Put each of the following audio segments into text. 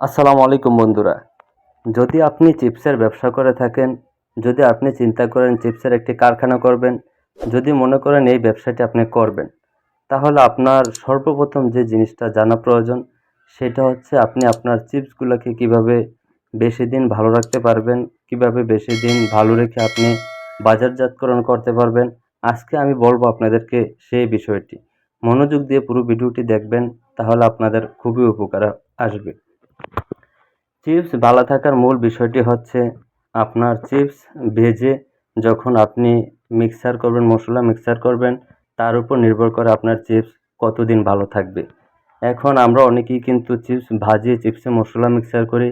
আসসালামু আলাইকুম বন্ধুরা। যদি আপনি চিপসের ব্যবসা করে থাকেন, যদি আপনি চিন্তা করেন চিপসের একটি কারখানা করবেন, যদি মনে করেন এই ব্যবসাটি আপনি করবেন, তাহলে আপনার সর্বপ্রথম যে জিনিসটা জানা প্রয়োজন, সেটা হচ্ছে আপনি আপনার চিপসগুলোকে কীভাবে বেশি দিন ভালো রাখতে পারবেন, কীভাবে বেশি দিন ভালো রেখে আপনি বাজারজাতকরণ করতে পারবেন। আজকে আমি বলব আপনাদেরকে সেই বিষয়টি। মনোযোগ দিয়ে পুরো ভিডিওটি দেখবেন, তাহলে আপনাদের খুবই উপকার আসবে। চিপস ভালো থাকার মূল বিষয়টি হচ্ছে আপনার চিপস ভেজে যখন আপনি মিক্সার করবেন, মশলা মিক্সার করবেন, তার উপর নির্ভর করে আপনার চিপস কতদিন ভালো থাকবে। এখন আমরা অনেকেই কিন্তু চিপস ভাজিয়ে চিপসে মশলা মিক্সার করি,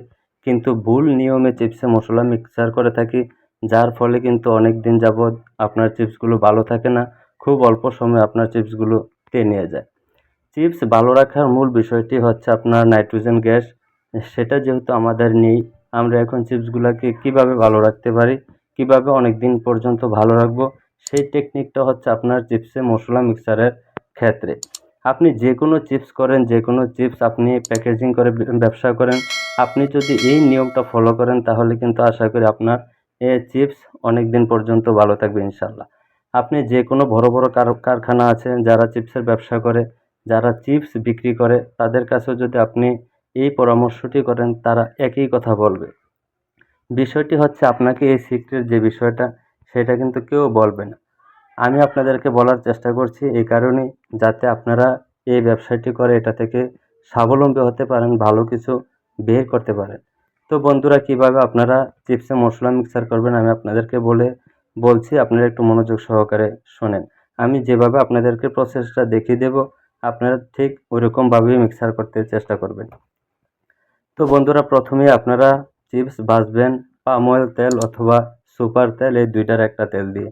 কিন্তু ভুল নিয়মে চিপসে মশলা মিক্সার করে থাকি, যার ফলে কিন্তু অনেক দিন যাবৎ আপনার চিপসগুলো ভালো থাকে না, খুব অল্প সময়ে আপনার চিপসগুলো নিয়ে যায়। চিপস ভালো রাখার মূল বিষয়টি হচ্ছে আপনার নাইট্রোজেন গ্যাস সেটা যেহেতু আমাদের নেই, আমরা এখন চিপসগুলোকে কীভাবে ভালো রাখতে পারি, কীভাবে অনেক দিন পর্যন্ত ভালো রাখব, সেই টেকনিকটা হচ্ছে আপনার চিপসে মশলা মিক্সারের ক্ষেত্রে। আপনি যে কোনো চিপস করেন যে কোনো চিপস আপনি প্যাকেজিং করে ব্যবসা করেন, আপনি যদি এই নিয়মটা ফলো করেন, তাহলে কিন্তু আশা করি আপনার এ চিপস অনেক দিন পর্যন্ত ভালো থাকবে ইনশাল্লাহ আপনি যে কোনো বড় বড় কারখানা আছে, যারা চিপসের ব্যবসা করে, যারা চিপস বিক্রি করে, তাদের কাছেও যদি আপনি এই পরামর্শটি করেন, তারা একই কথা বলবে। বিষয়টি হচ্ছে আপনাকে এই সিক্রেট যে বিষয়টা, সেটা কিন্তু কেউ বলবে না। আমি আপনাদেরকে বলার চেষ্টা করছি এই কারণেই যাতে আপনারা এই ব্যবসাটি করে এটা থেকে স্বাবলম্বী হতে পারেন, ভালো কিছু বের করতে পারেন। তো বন্ধুরা, কীভাবে আপনারা চিপসে মশলা মিক্সার করবেন, আমি আপনাদেরকে বলে বলছি, আপনারা একটু মনোযোগ সহকারে শোনেন। আমি যেভাবে আপনাদেরকে প্রসেসটা দেখিয়ে দেব, আপনারা ঠিক ওইরকমভাবেই মিক্সার করতে চেষ্টা করবেন। তো বন্ধুরা প্রথমেই আপনারা চিপস ভাজবেন পাম অয়েল তেল অথবা সুপার তেল, এই দুইটার একটা তেল দিয়ে।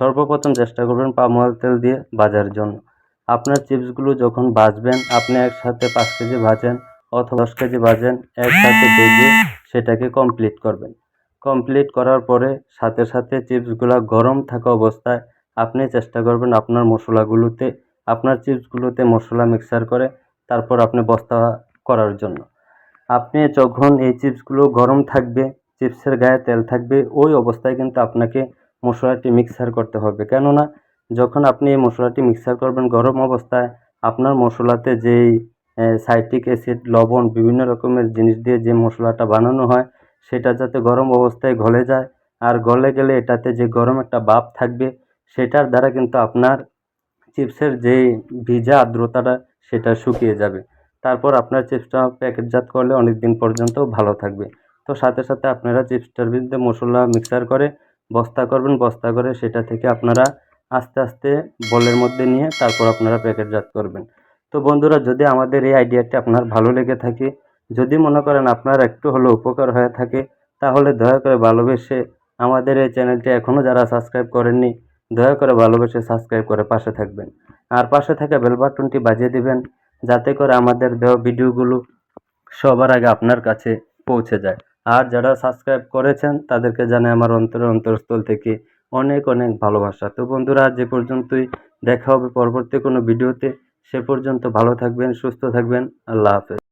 সর্বপ্রথম চেষ্টা করবেন পাম অয়েল তেল দিয়ে ভাজার জন্য। আপনার চিপসগুলো যখন ভাজবেন আপনি একসাথে পাঁচ কেজি ভাজেন অথবা দশ কেজি ভাজেন, একসাথে ভেজে সেটাকে কমপ্লিট করবেন। কমপ্লিট করার পরে সাথে সাথে চিপসগুলো গরম থাকা অবস্থায় আপনি চেষ্টা করবেন আপনার মশলাগুলোতে, আপনার চিপসগুলোতে মশলা মিক্সার করে তারপর আপনি বস্তা করার জন্য। আপনি যখন এই চিপসগুলো গরম থাকবে, চিপসের গায়ে তেল থাকবে, ওই অবস্থায় কিন্তু আপনাকে মশলাটি মিক্সার করতে হবে। কেননা, যখন আপনি এই মশলাটি মিক্সার করবেন গরম অবস্থায়, আপনার মশলাতে যেই সাইট্রিক অ্যাসিড, লবণ, বিভিন্ন রকমের জিনিস দিয়ে যে মশলাটা বানানো হয়, সেটা যাতে গরম অবস্থায় গলে যায়। আর গলে গেলে এটাতে যে গরম একটা ভাপ থাকবে, সেটার দ্বারা কিন্তু আপনার চিপসের যেই ভিজা আর্দ্রতাটা, সেটা শুকিয়ে যাবে। তারপর আপনার চিপসটা প্যাকেটজাত করলে অনেক দিন পর্যন্ত ভালো থাকবে। তো সাথে সাথে আপনারা চিপসটার বিরুদ্ধে মশলা মিক্সার করে বস্তা করবেন, বস্তা করে সেটা থেকে আপনারা আস্তে আস্তে বলের মধ্যে নিয়ে তারপর আপনারা প্যাকেটজাত করবেন। তো বন্ধুরা, যদি আমাদের এই আইডিয়াটি আপনার ভালো লেগে থাকে, যদি মনে করেন আপনার একটু হলেও উপকার হয়ে থাকে, তাহলে দয়া করে ভালোবেসে আমাদের এই চ্যানেলটি এখনও যারা সাবস্ক্রাইব করেননি, দয়া করে ভালোবেসে সাবস্ক্রাইব করে পাশে থাকবেন। আর পাশে থাকা বেল বাটনটি বাজিয়ে দিবেন যাতে করে আমাদের দেওয়া ভিডিওগুলো সবার আগে আপনার কাছে পৌঁছে যায়। আর যারা সাবস্ক্রাইব করেছেন, তাদেরকে জানে আমার অন্তরের অন্তরস্থল থেকে অনেক অনেক ভালোবাসা। তো বন্ধুরা যে পর্যন্তই। দেখা হবে পরবর্তী কোনো ভিডিওতে। সে পর্যন্ত ভালো থাকবেন, সুস্থ থাকবেন। আল্লাহ হাফেজ।